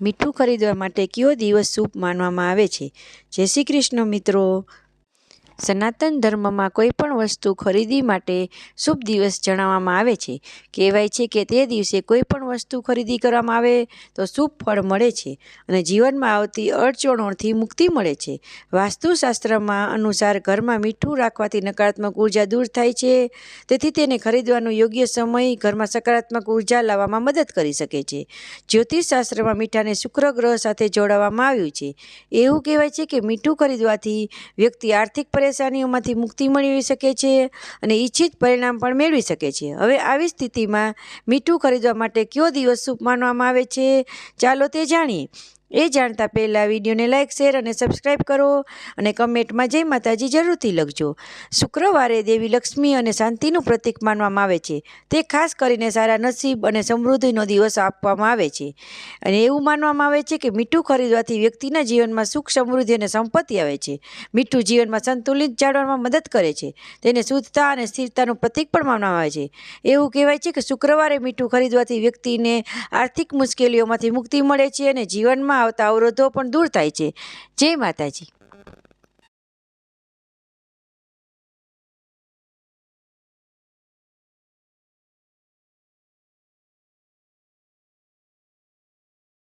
મીઠું ખરીદવા માટે કયો દિવસ શુભ માનવામાં આવે છે? જય શ્રી કૃષ્ણ મિત્રો. સનાતન ધર્મમાં કોઈ પણ વસ્તુ ખરીદી માટે શુભ દિવસ જણાવવામાં આવે છે. કહેવાય છે કે તે દિવસે કોઈ પણ વસ્તુ ખરીદી કરવામાં આવે તો શુભ ફળ મળે છે અને જીવનમાં આવતી અડચણોથી મુક્તિ મળે છે. વાસ્તુશાસ્ત્રમાં અનુસાર ઘરમાં મીઠું રાખવાથી નકારાત્મક ઊર્જા દૂર થાય છે. તેથી તેને ખરીદવાનો યોગ્ય સમય ઘરમાં સકારાત્મક ઊર્જા લાવવામાં મદદ કરી શકે છે. જ્યોતિષશાસ્ત્રમાં મીઠાને શુક્ર ગ્રહ સાથે જોડાવવામાં આવ્યું છે. એવું કહેવાય છે કે મીઠું ખરીદવાથી વ્યક્તિ આર્થિક પરેશાનીઓમાંથી મુક્તિ મેળવી શકે છે અને ઈચ્છિત પરિણામ પણ મેળવી શકે છે. હવે આવી સ્થિતિમાં મીઠું ખરીદવા માટે કયો દિવસ શુભ માનવામાં આવે છે. ચાલો તે જાણીએ. એ જાણતા પહેલાં વિડીયોને લાઇક શેર અને સબસ્ક્રાઈબ કરો અને કમેન્ટમાં જય માતાજી જરૂરથી લખજો. શુક્રવારે દેવી લક્ષ્મી અને શાંતિનું પ્રતીક માનવામાં આવે છે. તે ખાસ કરીને સારા નસીબ અને સમૃદ્ધિનો દિવસ આપવામાં આવે છે. અને એવું માનવામાં આવે છે કે મીઠું ખરીદવાથી વ્યક્તિના જીવનમાં સુખ, સમૃદ્ધિ અને સંપત્તિ આવે છે. મીઠું જીવનમાં સંતુલિત જાળવવામાં મદદ કરે છે. તેને શુદ્ધતા અને સ્થિરતાનું પ્રતીક પણ માનવામાં આવે છે. એવું કહેવાય છે કે શુક્રવારે મીઠું ખરીદવાથી વ્યક્તિને આર્થિક મુશ્કેલીઓમાંથી મુક્તિ મળે છે અને જીવનમાં આવતા અવરોધો પણ દૂર થાય છે. જય માતાજી.